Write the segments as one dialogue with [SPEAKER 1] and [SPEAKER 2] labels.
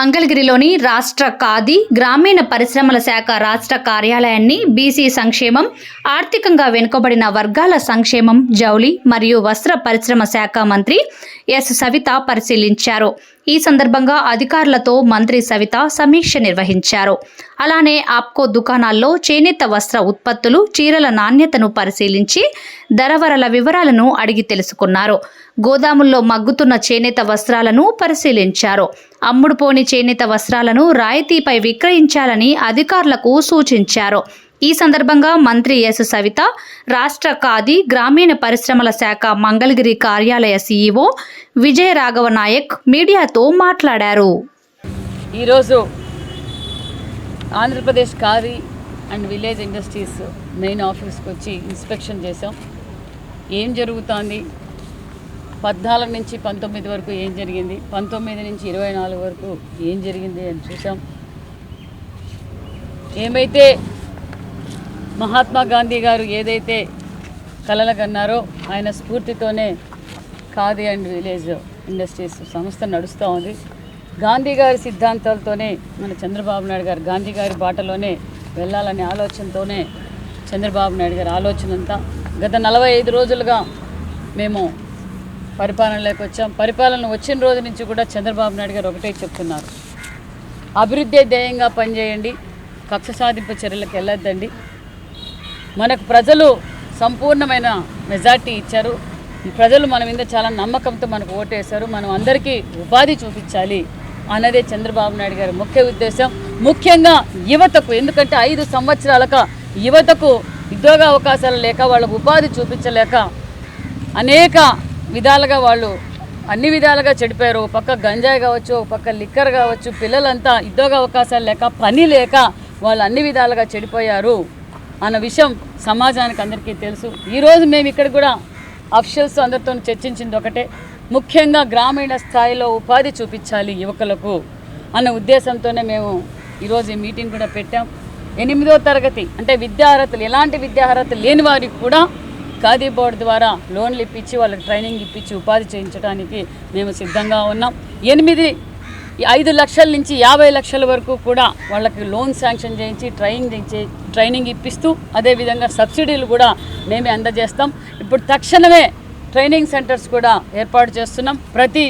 [SPEAKER 1] మంగళగిరిలోని రాష్ట్ర ఖాదీ గ్రామీణ పరిశ్రమల శాఖ రాష్ట్ర కార్యాలయాన్ని బీసీ సంక్షేమం ఆర్థికంగా వెనుకబడిన వర్గాల సంక్షేమం జౌళి మరియు వస్త్ర పరిశ్రమ శాఖ మంత్రి ఎస్. సవిత పరిశీలించారు. ఈ సందర్భంగా అధికారులతో మంత్రి సవిత సమీక్ష నిర్వహించారు. అలానే ఆప్కో దుకాణాల్లో చేనేత వస్త్ర ఉత్పత్తులు చీరల నాణ్యతను పరిశీలించి ధరవరల వివరాలను అడిగి తెలుసుకున్నారు. గోదాముల్లో మగ్గుతున్న చేనేత వస్త్రాలను పరిశీలించారు. అమ్ముడుపోని చేనేత వస్త్రాలను రాయితీపై విక్రయించాలని అధికారులకు సూచించారు. ఈ సందర్భంగా మంత్రి ఎస్. సవిత రాష్ట్ర ఖాదీ గ్రామీణ పరిశ్రమల శాఖ మంగళగిరి కార్యాలయ సీఈఓ విజయ రాఘవ నాయక్ మీడియాతో మాట్లాడారు.
[SPEAKER 2] ఈరోజు Andhra Pradesh Khadi and village industries main ఆఫీస్కి వచ్చి ఇన్స్పెక్షన్ చేసాం ఏం జరుగుతోంది? పద్నాలుగు నుంచి పంతొమ్మిది వరకు ఏం జరిగింది? పంతొమ్మిది నుంచి ఇరవై నాలుగు వరకు ఏం జరిగింది అని చూసాం ఏమైతే మహాత్మా గాంధీ గారు ఏదైతే కలలకన్నారో ఆయన స్ఫూర్తితోనే ఖాదీ అండ్ విలేజ్ ఇండస్ట్రీస్ సంస్థ నడుస్తూ ఉంది. గాంధీ గారి సిద్ధాంతాలతోనే మన చంద్రబాబు నాయుడు గారు గాంధీ గారి బాటలోనే వెళ్ళాలనే ఆలోచనతోనే చంద్రబాబు నాయుడు గారి ఆలోచన అంతా గత నలభై ఐదు రోజులుగా మేము పరిపాలనలోకి వచ్చాం. పరిపాలన వచ్చిన రోజు నుంచి కూడా చంద్రబాబు నాయుడు గారు ఒకటే చెప్తున్నారు. అభివృద్ధి ధ్యేయంగా పనిచేయండి. కక్ష సాధింపు చర్యలకు వెళ్ళొద్దండి. మనకు ప్రజలు సంపూర్ణమైన మెజార్టీ ఇచ్చారు. ప్రజలు మన మీద చాలా నమ్మకంతో మనకు ఓటేశారు. మనం అందరికీ ఉపాధి చూపించాలి అన్నదే చంద్రబాబు నాయుడు గారి ముఖ్య ఉద్దేశం. ముఖ్యంగా యువతకు ఎందుకంటే ఐదు సంవత్సరాలక యువతకు ఉద్యోగ అవకాశాలు లేక వాళ్ళకు ఉపాధి చూపించలేక అనేక విధాలుగా వాళ్ళు అన్ని విధాలుగా చెడిపోయారు. ఒక పక్క గంజాయి కావచ్చు ఒక పక్క లిక్కర్ కావచ్చు పిల్లలంతా ఉద్యోగ అవకాశాలు లేక పని లేక వాళ్ళు అన్ని విధాలుగా చెడిపోయారు అన్న విషయం సమాజానికి అందరికీ తెలుసు. ఈరోజు మేము ఇక్కడ కూడా అఫిషియల్స్ అందరితో చర్చించింది ఒకటే. ముఖ్యంగా గ్రామీణ స్థాయిలో ఉపాధి చూపించాలి యువకులకు అన్న ఉద్దేశంతోనే మేము ఈరోజు ఈ మీటింగ్ కూడా పెట్టాం. ఎనిమిదో తరగతి అంటే విద్యార్హతలు ఎలాంటి విద్యార్హత లేని వారికి కూడా ఖాదీ బోర్డు ద్వారా లోన్లు ఇప్పించి వాళ్ళకి ట్రైనింగ్ ఇప్పించి ఉపాధి చేయించడానికి మేము సిద్ధంగా ఉన్నాం. ఎనిమిది ఐదు లక్షల నుంచి యాభై లక్షల వరకు కూడా వాళ్ళకి లోన్ శాంక్షన్ చేయించి ట్రైనింగ్ ట్రైనింగ్ ఇప్పిస్తూ అదేవిధంగా సబ్సిడీలు కూడా మేమే అందజేస్తాం. ఇప్పుడు తక్షణమే ట్రైనింగ్ సెంటర్స్ కూడా ఏర్పాటు చేస్తున్నాం. ప్రతి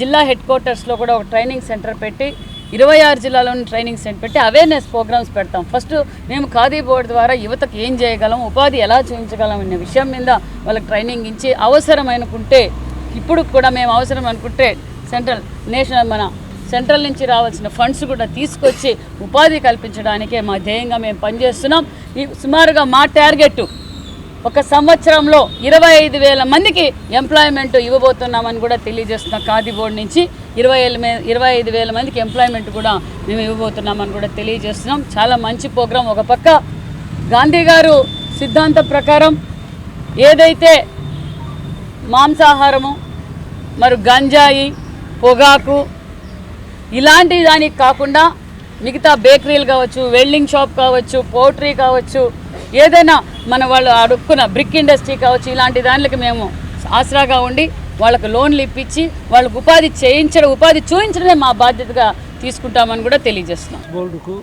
[SPEAKER 2] జిల్లా హెడ్ క్వార్టర్స్లో కూడా ఒక ట్రైనింగ్ సెంటర్ పెట్టి ఇరవై ఆరు జిల్లాలోని ట్రైనింగ్ సెంటర్ పెట్టి అవేర్నెస్ ప్రోగ్రామ్స్ పెడతాం. ఫస్ట్ మేము ఖాదీ బోర్డు ద్వారా యువతకు ఏం చేయగలం ఉపాధి ఎలా చూపించగలం అనే విషయం మీద వాళ్ళకి ట్రైనింగ్ ఇచ్చి అవసరమనుకుంటే ఇప్పుడు కూడా మేము అవసరం అనుకుంటే సెంట్రల్ నేషనల్ మన సెంట్రల్ నుంచి రావాల్సిన ఫండ్స్ కూడా తీసుకొచ్చి ఉపాధి కల్పించడానికే మా ధ్యేయంగా మేము పనిచేస్తున్నాం. ఈ సుమారుగా మా టార్గెట్ ఒక సంవత్సరంలో ఇరవై ఐదు వేల మందికి ఎంప్లాయ్మెంట్ ఇవ్వబోతున్నామని కూడా తెలియజేస్తున్నాం ఖాదీ బోర్డు నుంచి ఇరవై ఏళ్ళ మే ఇరవై ఐదు వేల మందికి ఎంప్లాయ్మెంట్ కూడా మేము ఇవ్వబోతున్నామని కూడా తెలియజేస్తున్నాం. చాలా మంచి ప్రోగ్రాం. ఒక పక్క గాంధీ గారు సిద్ధాంతం ప్రకారం ఏదైతే మాంసాహారము మరి గంజాయి పొగాకు ఇలాంటి దానికి కాకుండా మిగతా బేకరీలు కావచ్చు వెల్డింగ్ షాప్ కావచ్చు పోల్ట్రీ కావచ్చు ఏదైనా మన వాళ్ళు అడుక్కున్న బ్రిక్ ఇండస్ట్రీ కావచ్చు ఇలాంటి దానికి మేము ఆసరాగా ఉండి వాళ్ళకు లోన్లు ఇప్పించి వాళ్ళకు ఉపాధి చేయించడం ఉపాధి చూపించడమే మా బాధ్యతగా తీసుకుంటామని కూడా తెలియజేస్తున్నాం.
[SPEAKER 3] బోర్డుకు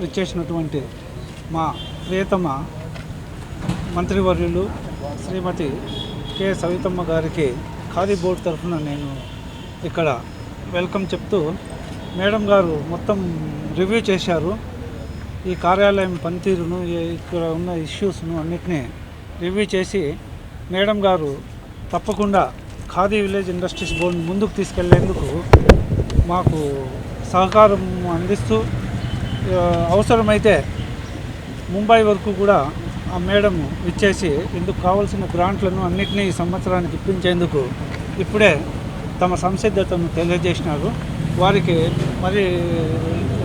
[SPEAKER 3] వచ్చేసినటువంటి మా ప్రియతమ మంత్రివర్యులు శ్రీమతి కె. సవితమ్మ గారికి ఖాదీ బోర్డు తరఫున నేను ఇక్కడ వెల్కమ్ చెప్తూ మేడం గారు మొత్తం రివ్యూ చేశారు. ఈ కార్యాలయం పనితీరును ఇక్కడ ఉన్న ఇష్యూస్ను అన్నిటినీ రివ్యూ చేసి మేడం గారు తప్పకుండా ఖాదీ విలేజ్ ఇండస్ట్రీస్ బోర్డు ముందుకు తీసుకెళ్ళేందుకు మాకు సహకారం అందిస్తూ అవసరమైతే ముంబై వరకు కూడా ఆ మేడం ఇచ్చేసి ఇందుకు కావాల్సిన గ్రాంట్లను అన్నింటినీ ఈ సంవత్సరానికి ఇప్పించేందుకు ఇప్పుడే తమ సంసిద్ధతను తెలియజేసినారు. వారికి మరి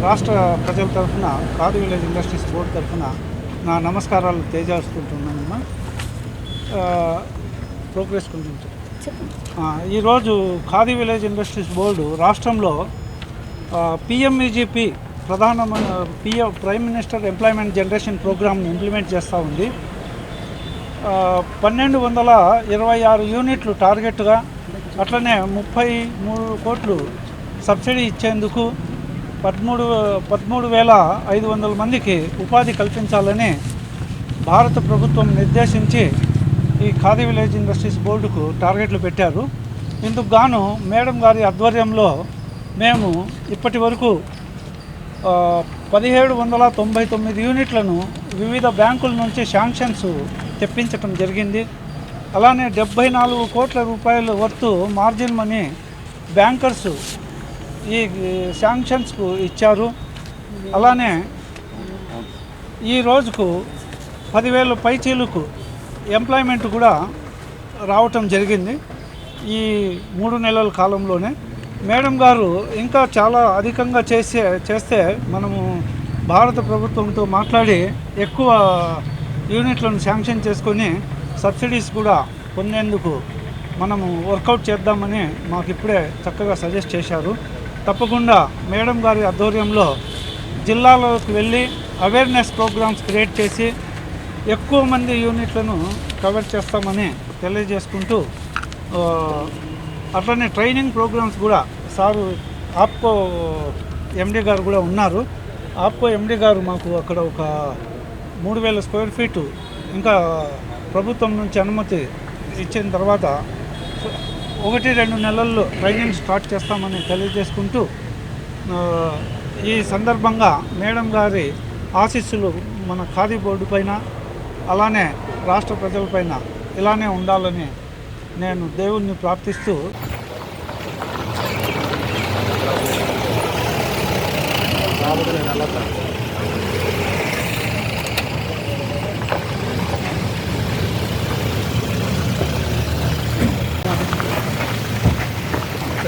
[SPEAKER 3] రాష్ట్ర ప్రజల తరఫున ఖాదీ విలేజ్ ఇండస్ట్రీస్ బోర్డు తరఫున నా నమస్కారాలు తెలియజేసుకుంటున్నానమ్మా. ప్రోగ్రెస్ గురించి ఆ, ఈరోజు ఖాదీ విలేజ్ ఇండస్ట్రీస్ బోర్డు రాష్ట్రంలో పిఎంఈజీపీ ప్రధాన PM prime minister employment generation ప్రోగ్రామ్ని ఇంప్లిమెంట్ చేస్తూ ఉంది. పన్నెండు వందల ఇరవై ఆరు యూనిట్లు టార్గెట్గా అట్లనే ముప్పై మూడు కోట్లు సబ్సిడీ ఇచ్చేందుకు పదమూడు పదమూడు వేల ఐదు వందల మందికి ఉపాధి కల్పించాలని భారత ప్రభుత్వం నిర్దేశించి ఈ ఖాదీ విలేజ్ ఇండస్ట్రీస్ బోర్డుకు టార్గెట్లు పెట్టారు. ఇందుకు గాను మేడం గారి ఆధ్వర్యంలో మేము ఇప్పటి వరకు పదిహేడు వందల తొంభై తొమ్మిది యూనిట్లను వివిధ బ్యాంకుల నుంచి శాంక్షన్స్ తెప్పించటం జరిగింది. అలానే డెబ్బై నాలుగు కోట్ల రూపాయల వర్తు మార్జిన్ మనీ బ్యాంకర్స్ ఈ శాంక్షన్స్కు ఇచ్చారు. అలానే ఈ రోజుకు పదివేల పైచీలకు ఎంప్లాయ్మెంట్ కూడా రావటం జరిగింది. ఈ మూడు నెలల కాలంలోనే. మేడం గారు ఇంకా చాలా అధికంగా చేసే చేస్తే మనము భారత ప్రభుత్వంతో మాట్లాడి ఎక్కువ యూనిట్లను శాంక్షన్ చేసుకొని సబ్సిడీస్ కూడా పొందేందుకు మనము వర్కౌట్ చేద్దామని మాకు ఇప్పుడే చక్కగా సజెస్ట్ చేశారు. తప్పకుండా మేడం గారి ఆధ్వర్యంలో జిల్లాలోకి వెళ్ళి అవేర్నెస్ ప్రోగ్రామ్స్ క్రియేట్ చేసి ఎక్కువ మంది యూనిట్లను కవర్ చేస్తామని తెలియజేసుకుంటూ అట్లనే ట్రైనింగ్ ప్రోగ్రామ్స్ కూడా సారు ఆప్కో ఎండి గారు కూడా ఉన్నారు. ఆప్కో ఎండి గారు మాకు అక్కడ ఒక మూడు వేల స్క్వేర్ ఫీటు ఇంకా ప్రభుత్వం నుంచి అనుమతి ఇచ్చిన తర్వాత ఒకటి రెండు నెలల్లో ట్రైనింగ్ స్టార్ట్ చేస్తామని తెలియజేసుకుంటూ ఈ సందర్భంగా మేడం గారి ఆశీస్సులు మన ఖాదీ బోర్డు పైన అలానే రాష్ట్ర ప్రజలపైన ఇలానే ఉండాలని నేను దేవుణ్ణి ప్రార్థిస్తూ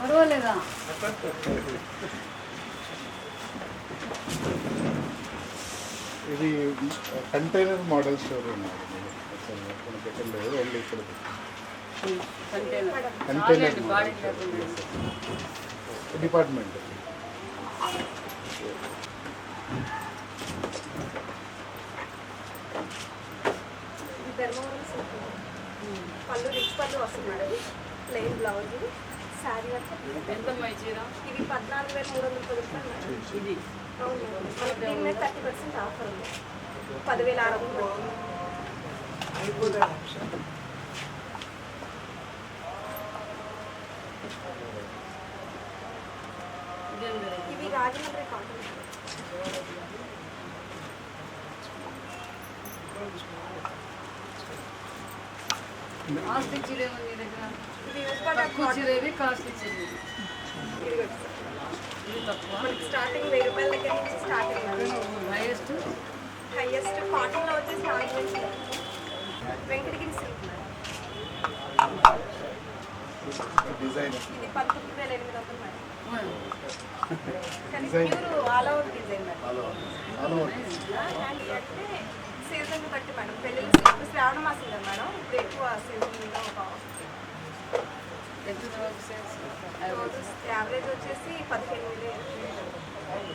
[SPEAKER 2] పర్వాలేదా?
[SPEAKER 4] ఇది కంటైనర్ మోడల్ స్టోర్ ఉన్నది మన పెట్టలేదు ఓన్లీ ఇక్కడ.
[SPEAKER 2] కంటైనర్
[SPEAKER 4] డిపార్ట్మెంట్
[SPEAKER 5] పళ్ళు రిచ్ పళ్ళు వస్తుంది మేడం ప్లెయిన్ బ్లౌజ్ శారీ
[SPEAKER 2] ఈ చీర?
[SPEAKER 5] ఇది పద్నాలుగు వేల మూడు వందల పది రూపాయలు
[SPEAKER 2] ఇది?
[SPEAKER 5] అవును. దీని థర్టీ పర్సెంట్ ఆఫర్ ఉంది. పదివేల ఆరు వందలు. ఇవి రాజమండ్రి కాటన్
[SPEAKER 2] కాస్ట్ చీర ఏమో నీ దగ్గర?
[SPEAKER 5] ఇది ఉప్పాడ
[SPEAKER 2] తక్కువ చీర ఏది కాస్ట్ చీర ఏది?
[SPEAKER 5] ఇది
[SPEAKER 2] ఇది తక్కువ.
[SPEAKER 5] మనకి స్టార్టింగ్ వెయ్యి రూపాయల దగ్గర నుంచి స్టార్టింగ్ మేడం
[SPEAKER 2] హైయెస్ట్
[SPEAKER 5] హైయెస్ట్ కాటన్లో వచ్చేసి నాలుగు వేలు వెంకటగిరి సిల్క్
[SPEAKER 4] డిజైన్
[SPEAKER 5] ఇది పంతొమ్మిది వేల ఎనిమిది వందలు మేడం. కానీ pure all over design madam. And అంటే సీజన్ బట్టి మేడం. పెళ్ళిళ్ళు ఇప్పుడు శ్రావణ మాసం కదా మేడం. ఇప్పుడు ఎక్కువ సీజన్ ఒక
[SPEAKER 2] ఎంత వరకు సేల్స్
[SPEAKER 5] యావరేజ్ వచ్చేసి పదిహేను వేలు అవును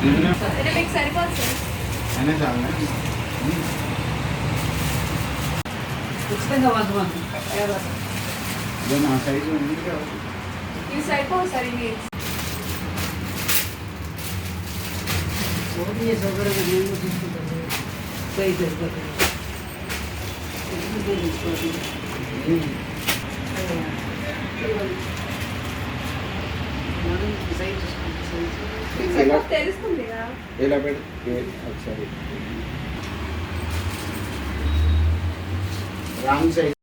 [SPEAKER 5] అంటే మీకు సరిపోదు సార్
[SPEAKER 1] నా సైజు ఉంది. కదా
[SPEAKER 6] ఇవి సరిపోవు సార్ ఇవి ఇవి
[SPEAKER 1] ఇలా పెట్టి ఒకసారి రాంగ్ సైజ్